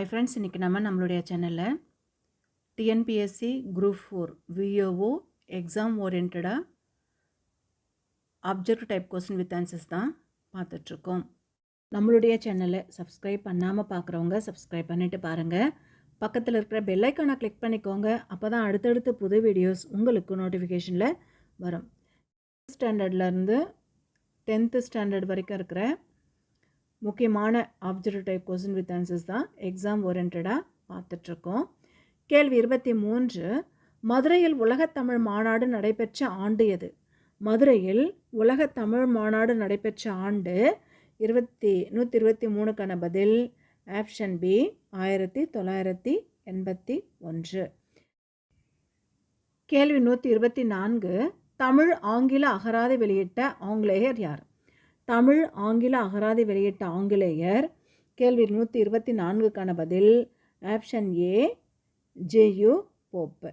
ஐ friends இன்றைக்கி நம்ம நம்மளுடைய சேனலில் TNPSC group four VAO exam ஓரியன்டாக object type question with answers தான் பார்த்துட்ருக்கோம். நம்மளுடைய சேனலை சப்ஸ்கிரைப் பண்ணாமல் பார்க்குறவங்க சப்ஸ்கிரைப் பண்ணிவிட்டு பாருங்கள் பக்கத்தில் இருக்கிற பெல்லைக்கானை கிளிக் பண்ணிக்கோங்க. அப்போ தான் அடுத்தடுத்து புது வீடியோஸ் உங்களுக்கு நோட்டிஃபிகேஷனில் வரும். ஸ்டாண்டர்ட்லேருந்து டென்த்து ஸ்டாண்டர்ட் வரைக்கும் இருக்கிற முக்கியமான objective type question with answers தான் எக்ஸாம் ஓரியன்டாக பார்த்துட்ருக்கோம் கேள்வி இருபத்தி மூன்று மதுரையில் உலகத்தமிழ் மாநாடு நடைபெற்ற ஆண்டு எது? மதுரையில் உலகத்தமிழ் மாநாடு நடைபெற்ற ஆண்டு இருபத்தி நூற்றி இருபத்தி மூணுக்கான பதில் ஆப்ஷன் பி ஆயிரத்தி தொள்ளாயிரத்தி எண்பத்தி ஒன்று. கேள்வி நூற்றி இருபத்தி நான்கு தமிழ் ஆங்கில அகராதி வெளியிட்ட ஆங்கிலேயர் யார்? தமிழ் ஆங்கில அகராதி வெளியிட்ட ஆங்கிலேயர் கேள்வி நூற்றி இருபத்தி நான்குக்கான பதில் ஆப்ஷன் ஏ ஜேயு போப்பு.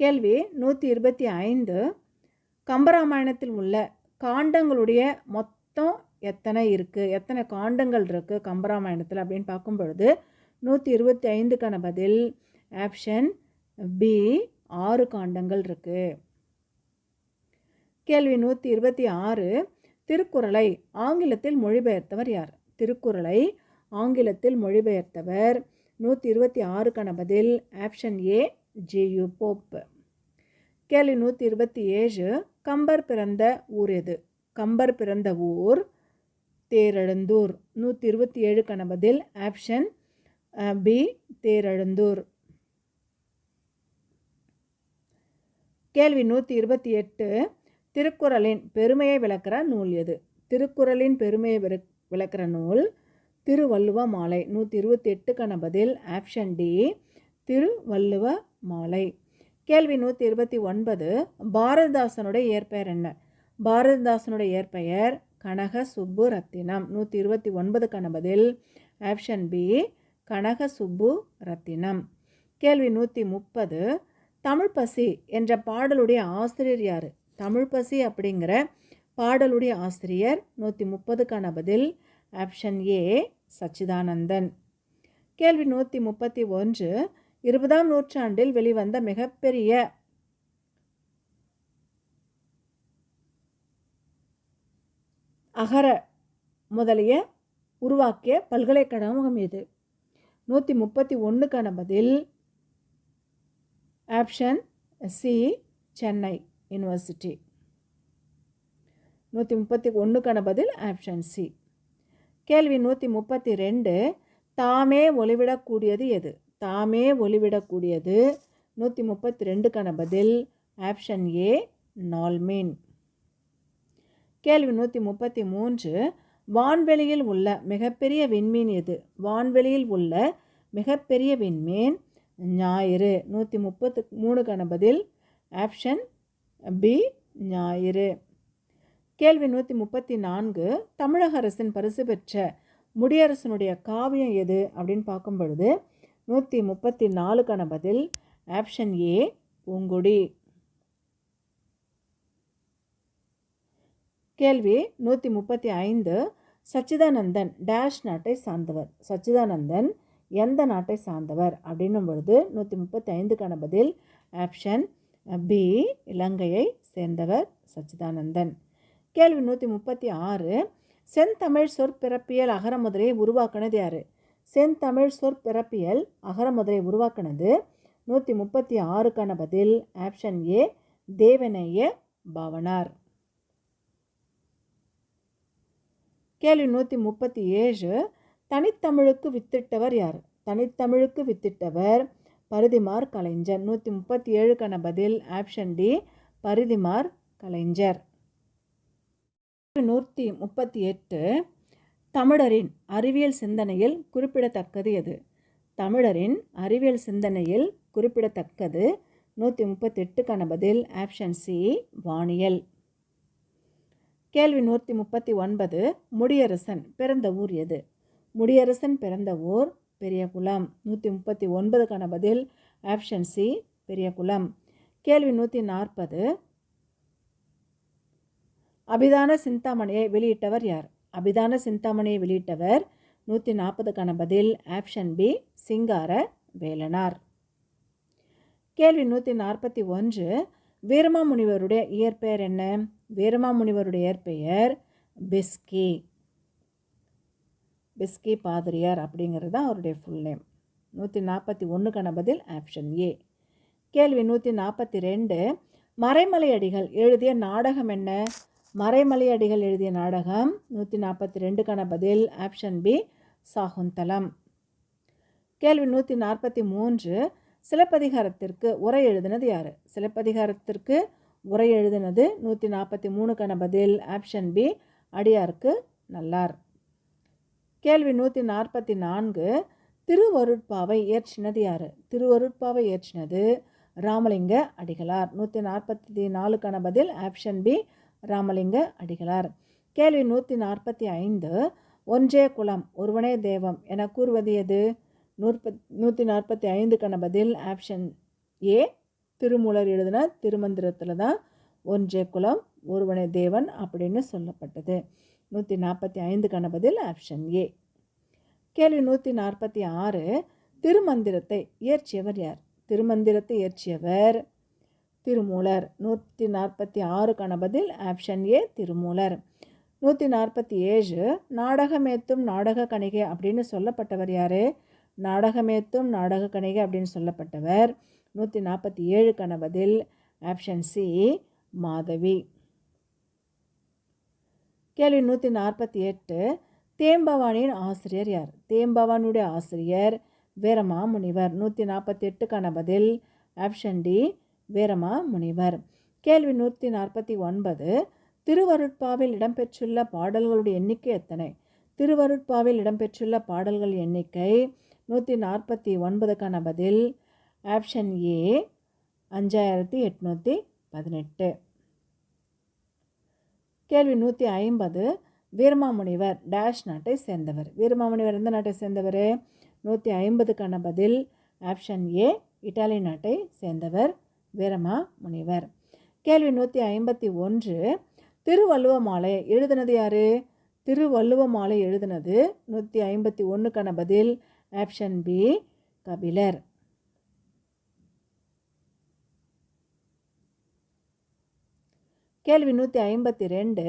கேள்வி நூற்றி இருபத்தி ஐந்து கம்பராமாயணத்தில் உள்ள காண்டங்களுடைய மொத்தம் எத்தனை இருக்குது எத்தனை காண்டங்கள் இருக்குது கம்பராமாயணத்தில் அப்படின்னு பார்க்கும் பொழுது நூற்றி இருபத்தி ஐந்துக்கான பதில் ஆப்ஷன் பி ஆறு காண்டங்கள் இருக்குது கேள்வி நூற்றி இருபத்தி ஆறு திருக்குறளை ஆங்கிலத்தில் மொழிபெயர்த்தவர் யார்? திருக்குறளை ஆங்கிலத்தில் மொழிபெயர்த்தவர் நூற்றி இருபத்தி ஆறுக்கான பதில் ஆப்ஷன் ஏ ஜியு போப் கேள்வி நூற்றி இருபத்தி ஏழு கம்பர் பிறந்த ஊர் எது? கம்பர் பிறந்த ஊர் தேரெழுந்தூர். நூற்றி இருபத்தி ஏழுக்கான பதில் ஆப்ஷன் பி தேரெழுந்தூர். கேள்வி நூற்றி இருபத்தி எட்டு திருக்குறளின் பெருமையை விளக்கிற நூல் எது? திருக்குறளின் பெருமையை விளக்கிற நூல் திருவள்ளுவ மாலை நூற்றி இருபத்தி எட்டுக்கான பதில் ஆப்ஷன் டி திருவள்ளுவ மாலை. கேள்வி நூற்றி இருபத்தி ஒன்பது பாரதிதாசனுடைய இயற்பெயர் என்ன? பாரதிதாசனுடைய இயற்பெயர் கனக சுப்பு ரத்தினம் நூற்றி இருபத்தி ஒன்பதுக்கான பதில் ஆப்ஷன் பி கனக சுப்பு ரத்தினம் கேள்வி நூற்றி முப்பது தமிழ் பசி என்ற பாடலுடைய ஆசிரியர் யார்? தமிழ் பசி அப்படிங்கிற பாடலுடைய ஆசிரியர் நூற்றி முப்பதுக்கான பதில் ஆப்ஷன் ஏ சச்சிதானந்தன். கேள்வி நூற்றி முப்பத்தி ஒன்று இருபதாம் நூற்றாண்டில் வெளிவந்த மிகப்பெரிய அகர முதலிய உருவாக்கிய பல்கலைக்கழகம் இது நூற்றி முப்பத்தி ஒன்றுக்கான பதில் ஆப்ஷன் சி சென்னை. யூனிவர்சிட்டி நூற்றி முப்பத்தி ஒன்றுக்கான பதில் ஆப்ஷன் சி கேள்வி நூற்றி முப்பத்தி ரெண்டு தாமே ஒளிவிடக்கூடியது எது? தாமே ஒளிவிடக்கூடியது. நூற்றி முப்பத்தி ரெண்டுக்கான பதில் ஆப்ஷன் ஏ நால்மீன். கேள்வி நூற்றி முப்பத்தி மூன்று வான்வெளியில் உள்ள மிகப்பெரிய விண்மீன் எது? வான்வெளியில் உள்ள மிகப்பெரிய விண்மீன் ஞாயிறு. நூற்றி முப்பத்து மூணுக்கான பதில் ஆப்ஷன் பி ஞாயிறு கேள்வி நூற்றி முப்பத்தி நான்கு தமிழக அரசின் பரிசு பெற்ற முடியரசனுடைய காவியம் எது அப்படின்னு பார்க்கும் பொழுது நூற்றி முப்பத்தி நாலுக்கான பதில் ஆப்ஷன் ஏ பூங்குடி. கேள்வி நூற்றி முப்பத்தி ஐந்து சச்சிதானந்தன் டேஷ் நாட்டை சார்ந்தவர். சச்சிதானந்தன் எந்த நாட்டை சார்ந்தவர்? அப்படின்னும் பொழுது நூற்றி முப்பத்தி ஐந்துக்கான பதில் ஆப்ஷன் பி இலங்கையை சேர்ந்தவர் சச்சிதானந்தன். கேள்வி நூற்றி முப்பத்தி ஆறு. செந்தமிழ் சொற்பிறப்பியல் அகரமுதிரையை உருவாக்குனது யார்? செந்தமிழ் சொற்பிறப்பியல் அகரமுதிரை உருவாக்குனது நூற்றி முப்பத்தி ஆறுக்கான பதில் ஆப்ஷன் ஏ தேவநேய பவனார். கேள்வி நூற்றி முப்பத்தி ஏழு. தனித்தமிழுக்கு வித்திட்டவர் யார்? தனித்தமிழுக்கு வித்திட்டவர் பருதிமார் கலைஞர். நூற்றி முப்பத்தி ஏழுக்கான பதில் ஆப்ஷன் டி பருதிமார் கலைஞர். நூற்றி முப்பத்தி எட்டு தமிழரின் அறிவியல் சிந்தனையில் குறிப்பிடத்தக்கது எது? தமிழரின் அறிவியல் சிந்தனையில் குறிப்பிடத்தக்கது நூற்றி முப்பத்தி எட்டுக்கான பதில் ஆப்ஷன் சி வானியல். கேள்வி நூற்றி முப்பத்தி ஒன்பது முடியரசன் பிறந்த ஊர் எது? முடியரசன் பிறந்த ஊர் பெரியகுளம் நூற்றி முப்பத்தி ஒன்பதுக்கான பதில் ஆப்ஷன் சி பெரியகுளம் கேள்வி நூற்றி நாற்பது. அபிதான சிந்தாமணியை வெளியிட்டவர் யார்? அபிதான சிந்தாமணியை வெளியிட்டவர் நூற்றி நாற்பதுக்கான பதில் ஆப்ஷன் பி சிங்கார வேலனார். கேள்வி நூற்றி நாற்பத்தி ஒன்று. வீரமாமுனிவருடைய இயற்பெயர் என்ன? வீரமாமுனிவருடைய இயற்பெயர் பிஸ்கி. பிஸ்கி பாதிரியார் அப்படிங்கிறது தான் அவருடைய ஃபுல் நேம் நூற்றி நாற்பத்தி ஒன்றுக்கான பதில் ஆப்ஷன் ஏ கேள்வி நூற்றி நாற்பத்தி ரெண்டு மறைமலை அடிகள் எழுதிய நாடகம் என்ன? மறைமலையடிகள் எழுதிய நாடகம் நூற்றி நாற்பத்தி ரெண்டுக்கான பதில் ஆப்ஷன் பி சாகுந்தலம். கேள்வி நூற்றி நாற்பத்தி மூன்று சிலப்பதிகாரத்திற்கு உரை எழுதினது யார்? சிலப்பதிகாரத்திற்கு உரை எழுதினது நூற்றி நாற்பத்தி மூணுக்கான பதில் ஆப்ஷன் பி அடியாருக்கு நல்லார். கேள்வி நூற்றி நாற்பத்தி நான்கு திருவருட்பாவை இயற்றினது யார்? திருவருட்பாவை இயற்றினது ராமலிங்க அடிகளார். நூற்றி நாற்பத்தி நாலுக்கான பதில் ஆப்ஷன் பி ராமலிங்க அடிகளார். கேள்வி நூற்றி நாற்பத்தி ஐந்து ஒன்றே குலம் ஒருவனே தேவம் என கூறுவது எது? நூற்பத் நூற்றி நாற்பத்தி ஐந்துக்கான பதில் ஆப்ஷன் ஏ திருமூலர் எழுதின திருமந்திரத்தில் தான் ஒன்றே குலம் ஒருவனே தேவன் அப்படின்னு சொல்லப்பட்டது. நூற்றி நாற்பத்தி ஐந்துக்கான பதில் ஆப்ஷன் ஏ கேள்வி நூற்றி நாற்பத்தி ஆறு திருமந்திரத்தை இயற்றியவர் யார்? திருமந்திரத்தை இயற்றியவர் திருமூலர். நூற்றி நாற்பத்தி ஆறுக்கான பதில் ஆப்ஷன் ஏ திருமூலர். நூற்றி நாற்பத்தி ஏழு நாடகமேத்தும் நாடக கணிகை அப்படின்னு சொல்லப்பட்டவர் யார்? நாடகமேத்தும் நாடக கணிகை அப்படின்னு சொல்லப்பட்டவர். நூற்றி நாற்பத்தி ஏழுக்கான பதில் ஆப்ஷன் சி மாதவி. கேள்வி நூற்றி நாற்பத்தி எட்டு தேம்பவானியின் ஆசிரியர் யார்? தேம்பவானுடைய ஆசிரியர் வீரமா முனிவர் நூற்றி நாற்பத்தி எட்டுக்கான பதில் ஆப்ஷன் டி வீரமா முனிவர் கேள்வி நூற்றி நாற்பத்தி ஒன்பது திருவருட்பாவில் இடம்பெற்றுள்ள பாடல்களுடைய எண்ணிக்கை எத்தனை? திருவருட்பாவில் இடம்பெற்றுள்ள பாடல்கள் எண்ணிக்கை நூற்றி நாற்பத்தி ஒன்பதுக்கான பதில் ஆப்ஷன் ஏ அஞ்சாயிரத்தி எட்நூற்றி பதினெட்டு. கேள்வி நூற்றி ஐம்பது. வீரமாமுனிவர் டேஷ் நாட்டை சேர்ந்தவர். வீரமாமுனிவர் எந்த நாட்டை சேர்ந்தவர்? நூற்றி ஐம்பதுக்கான பதில் ஆப்ஷன் ஏ இட்டாலி நாட்டை சேர்ந்தவர் வீரமா முனிவர் கேள்வி நூற்றி ஐம்பத்தி ஒன்று. திருவள்ளுவ மாலை எழுதினது யார்? திருவள்ளுவ மாலை எழுதினது நூற்றி ஐம்பத்தி ஒன்றுக்கான பதில் ஆப்ஷன் பி கபிலர். கேள்வி நூற்றி ஐம்பத்தி ரெண்டு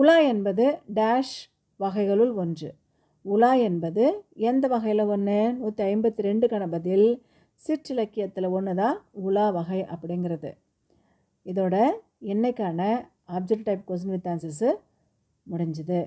உலா என்பது டேஷ் வகைகளுள் ஒன்று. உலா என்பது எந்த வகையில் ஒன்று நூற்றி ஐம்பத்தி ரெண்டுக்கான பதில் சிற்றிலக்கியத்தில் ஒன்று தான் உலா வகை அப்படிங்கிறது. இதோட என்னைக்கான object type question with answers முடிஞ்சுது.